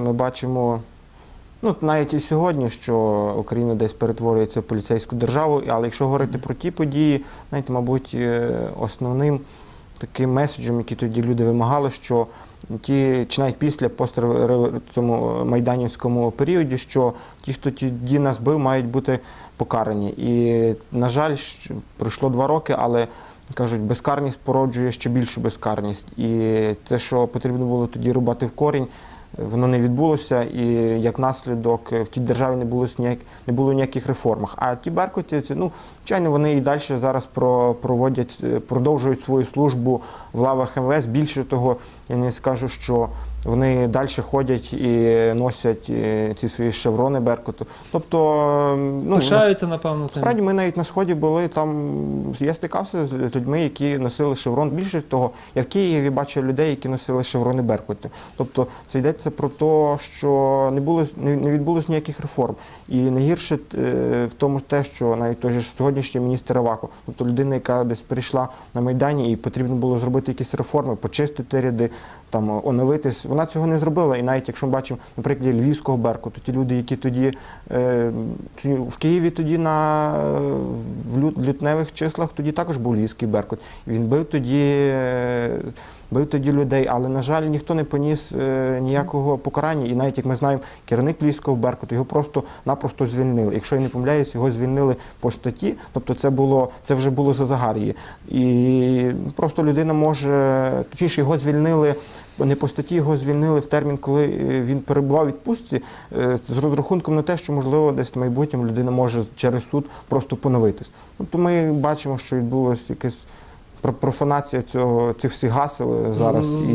Ми бачимо, ну навіть і сьогодні, що Україна десь перетворюється в поліцейську державу, але якщо говорити про ті події, знаєте, мабуть, е, основним таким меседжем, який тоді люди вимагали, що ті, чи навіть після цьому майданівському періоді, що ті, хто тоді нас бив, мають бути покарані. І, на жаль, пройшло два роки, але кажуть, безкарність породжує ще більшу безкарність. І те, що потрібно було тоді рубати в корінь, воно не відбулося, і як наслідок в тій державі не було ніяк, не було ніяких реформ. А ті беркутівці, ну звичайно, вони і далі зараз про, проводять, е, продовжують свою службу в лавах МВС. Більше того, я не скажу, що вони далі ходять і носять е, ці свої шеврони беркуту. Тобто, ну Пишаються, напевно, тим. Справді, ми навіть на сході були там. Я стикався з людьми, які носили шеврон. Більше того, я в Києві бачив людей, які носили шеврони Беркути. Тобто, це йдеться про те, що не було не відбулось ніяких реформ. І найгірше е, в тому те, що навіть той же сьогоднішній міністр Авако, тобто людина, яка десь прийшла на майдані, і потрібно було зробити якісь реформи, почистити ряди, там оновитись. Вона цього не зробила. І навіть якщо ми бачимо, наприклад, львівського беркуту, ті люди, які тоді е, в Києві тоді на в лютневих числах тоді також був львівський беркут. Він бив тоді. е, Бив тоді людей, але на жаль, ніхто не поніс е, ніякого покарання. І навіть як ми знаємо, керівник львівського беркуту його просто-напросто звільнили. Якщо я не помиляюсь, його звільнили по статті, тобто це було це вже було за загар'ї. І просто людина може, точніше, його звільнили. Не по статті його звільнили в термін, коли е, він перебував у відпустці, е, з розрахунком на те, що можливо десь в майбутньому людина може через суд просто поновитись. Тобто ми бачимо, що відбулося якесь про- профанація цього цих всіх гасел зараз. І